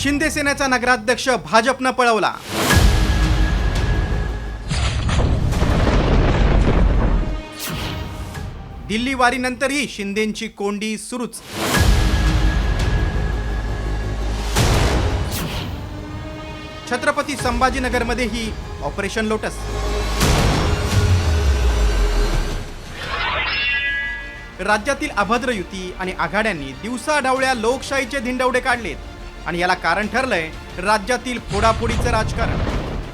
शिंदे सेनेचा नगराध्यक्ष भाजपनं पळवला. दिल्ली वारीनंतरही शिंदेची कोंडी सुरूच. छत्रपती संभाजीनगरमध्येही ऑपरेशन लोटस. राज्यातील अभद्र युती आणि आघाड्यांनी दिवसाढवळ्या लोकशाहीचे धिंडवडे काढलेत. आणि याला कारण ठरलंय राज्यातील फोडाफोडीचं राजकारण.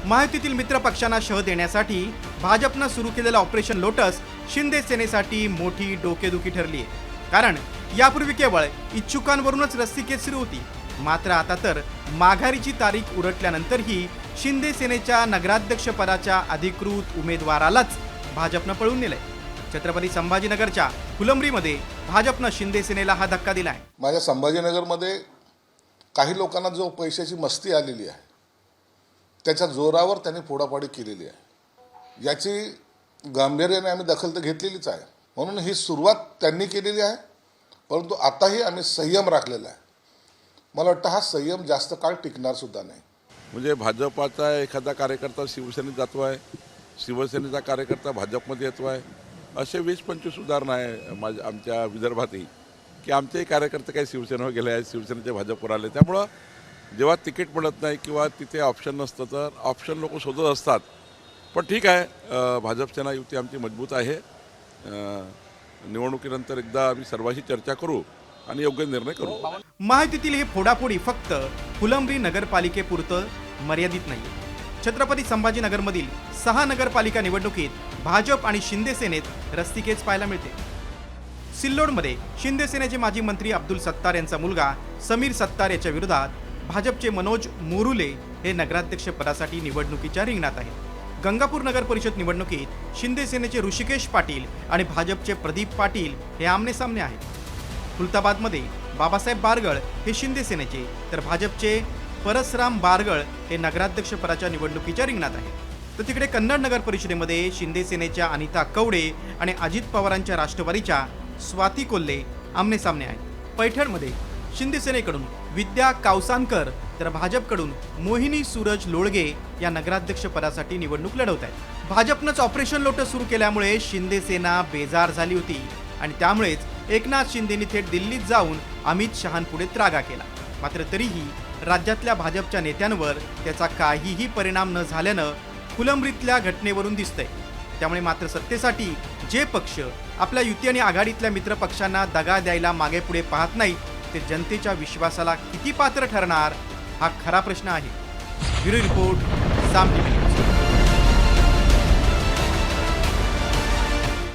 महायुतीतील मित्र पक्षांना शह देण्यासाठी भाजपनं सुरू केलेलं ऑपरेशन लोटस शिंदे सेनेसाठी मोठी डोकेदुखी ठरली आहे कारण यापूर्वी केवळ इच्छुकांवरूनच रस्सीखेच सुरू होती. मात्र आता तर माघारीची तारीख उरटल्यानंतरही शिंदे सेनेच्या नगराध्यक्षपदाच्या अधिकृत उमेदवारालाच भाजपनं पळून नेलंय. छत्रपती संभाजीनगरच्या फुलंबरीमध्ये भाजपनं शिंदे सेनेला हा धक्का दिलाय. माझ्या संभाजीनगरमध्ये काही लोकांना जो पैशाची मस्ती आलेली आहे त्याच्या जोरावर त्यांनी फोडाफोडी केलेली आहे. याची गांभीर्याने आम्ही दखल तर घेतलेलीच आहे. म्हणून ही सुरुवात त्यांनी केलेली आहे परंतु आताही आम्ही संयम राखलेला आहे. मला वाटतं हा संयम जास्त काळ टिकणार सुद्धा नाही. म्हणजे भाजपाचा एखादा कार्यकर्ता शिवसेनेत जातो आहे शिवसेनेचा कार्यकर्ता भाजपमध्ये येतो आहे असे वीस पंचवीस उदाहरणं आहे माझ्या आमच्या विदर्भातही. की आमचेही कार्यकर्ते काही शिवसेनेवर गेले आहेत शिवसेनेचे भाजपवर आले त्यामुळं जेव्हा तिकीट मिळत नाही किंवा तिथे ऑप्शन नसतं तर ऑप्शन लोक शोधत असतात. पण ठीक आहे भाजपसेना युती आमची मजबूत आहे. निवडणुकीनंतर एकदा आम्ही सर्वांशी चर्चा करू आणि योग्य निर्णय करू. महायुतीतील हे फोडाफोडी फक्त फुलंब्री नगरपालिकेपुरतं मर्यादित नाही छत्रपती संभाजीनगरमधील सहा नगरपालिका निवडणुकीत भाजप आणि शिंदे सेनेत रस्तिकेच पाहायला मिळते. सिल्लोडमध्ये शिंदे सेनेचे माजी मंत्री अब्दुल सत्तार यांचा मुलगा समीर सत्तार याच्या विरोधात भाजपचे मनोज मोरुले हे नगराध्यक्ष पदासाठी निवडणुकीच्या रिंगणात आहेत. गंगापूर नगर परिषद निवडणुकीत शिंदे सेनेचे ऋषिकेश पाटील आणि भाजपचे प्रदीप पाटील हे आमनेसामने आहेत. खुलताबादमध्ये बाबासाहेब बारगळ हे शिंदे सेनेचे तर भाजपचे परसराम बारगळ हे नगराध्यक्षपदाच्या निवडणुकीच्या रिंगणात आहेत. तर तिकडे कन्नड नगर परिषदेमध्ये शिंदे सेनेच्या अनिता कवडे आणि अजित पवारांच्या राष्ट्रवादीच्या स्वाती कोल्हे आमने सामने आहेत पैठणमध्ये शिंदे सेनेकडून विद्या कावसानकर तर भाजपकडून मोहिनी सूरज लोळगे या नगराध्यक्ष पदासाठी निवडणूक लढवत आहेत. भाजपनंच ऑपरेशन लोटस सुरू केल्यामुळे शिंदे सेना बेजार झाली होती आणि त्यामुळेच एकनाथ शिंदेनी थेट दिल्लीत जाऊन अमित शहांपुढे त्रागा केला. मात्र तरीही राज्यातल्या भाजपच्या नेत्यांवर त्याचा काहीही परिणाम न झाल्यानं फुलंब्रीतल्या घटनेवरून दिसतंय. त्यामुळे मात्र सत्तेसाठी जे पक्ष आपल्या युती आणि आघाडीतल्या मित्र पक्षांना दगा द्यायला मागे पुढे पाहत नाही ते जनतेच्या विश्वासाला किती पात्र ठरणार हा खरा प्रश्न आहे. ब्युरो रिपोर्ट सामने.